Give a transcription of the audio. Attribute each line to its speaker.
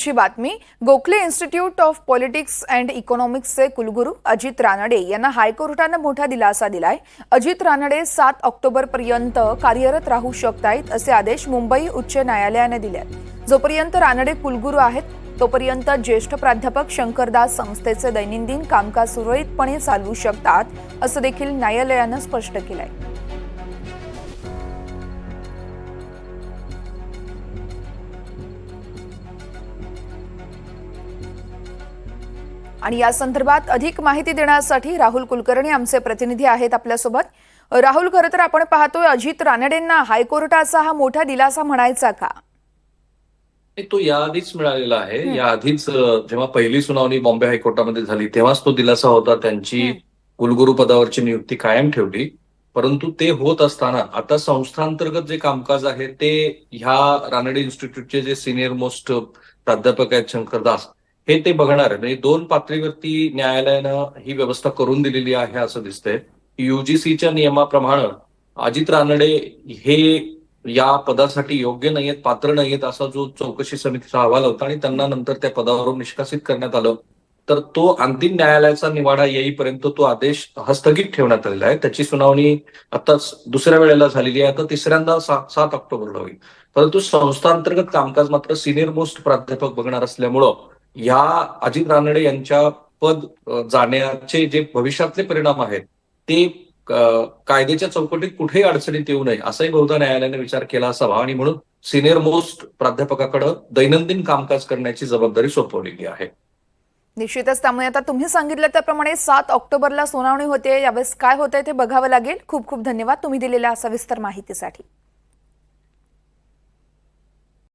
Speaker 1: ची बातमी Gokhale institute of politics and इकॉनॉमिक्सचे कुलगुरू अजित रानडे यांना हायकोर्टानं मोठा दिलासा दिलाय. अजित रानडे सात ऑक्टोबर पर्यंत कार्यरत राहू शकतायत असे आदेश मुंबई उच्च न्यायालयाने दिले आहेत जोपर्यंत रानडे कुलगुरू आहेत तोपर्यंत ज्येष्ठ प्राध्यापक शंकरदास संस्थेचे दैनंदिन कामकाज सुरळीतपणे चालवू शकतात असं देखील न्यायालयानं स्पष्ट केलंय. आणि या संदर्भात अधिक माहिती देण्यासाठी राहुल कुलकर्णी आमचे प्रतिनिधी आहेत आपल्यासोबत. राहुल खरं तर आपण पाहतोय अजित रानडेंना हायकोर्टाचा हा मोठा दिलासा म्हणायचा का?
Speaker 2: तो याआधीच मिळालेला आहे. याआधीच जेव्हा पहिली सुनावणी बॉम्बे हायकोर्टामध्ये झाली तेव्हाच तो दिलासा होता. त्यांची. कुलगुरू पदावरची नियुक्ती कायम ठेवली. परंतु ते होत असताना आता संस्थांतर्गत जे कामकाज आहे ते ह्या रानडे इन्स्टिट्यूटचे जे सिनियर मोस्ट प्राध्यापक आहेत शंकर दास हे ते बघणार. आहे म्हणजे दोन पातळीवरती न्यायालयानं ही व्यवस्था करून दिलेली आहे असं दिसतंय. युजीसीच्या नियमाप्रमाणे अजित रानडे हे या पदासाठी योग्य नाहीयेत पात्र नाहीयेत असा जो चौकशी समितीचा अहवाल होता आणि त्यांना नंतर त्या पदावरून निष्कासित करण्यात आलं तर तो अंतिम न्यायालयाचा निवाडा येईपर्यंत तो आदेश हस्तगित ठेवण्यात आलेला आहे. त्याची सुनावणी आता दुसऱ्या वेळेला झालेली आहे. आता तिसऱ्यांदा सात ऑक्टोबरला होईल. परंतु संस्थांतर्गत कामकाज मात्र सिनियर मोस्ट प्राध्यापक बघणार असल्यामुळं या अजित रानडे यांच्या पद जाण्याचे जे भविष्यातले परिणाम आहेत ते कायद्याच्या चौकटीत कुठेही अडचणीत येऊ नये असाही बहुधा न्यायालयाने विचार केला असावा. आणि म्हणून सिनियर मोस्ट प्राध्यापकाकडे दैनंदिन कामकाज करण्याची जबाबदारी सोपवलेली आहे.
Speaker 1: निश्चितच. त्यामुळे आता तुम्ही सांगितलं त्याप्रमाणे सात ऑक्टोबरला सुनावणी होते. यावेळेस काय होतंय ते बघावं लागेल. खूप खूप धन्यवाद तुम्ही दिलेल्या सविस्तर माहितीसाठी.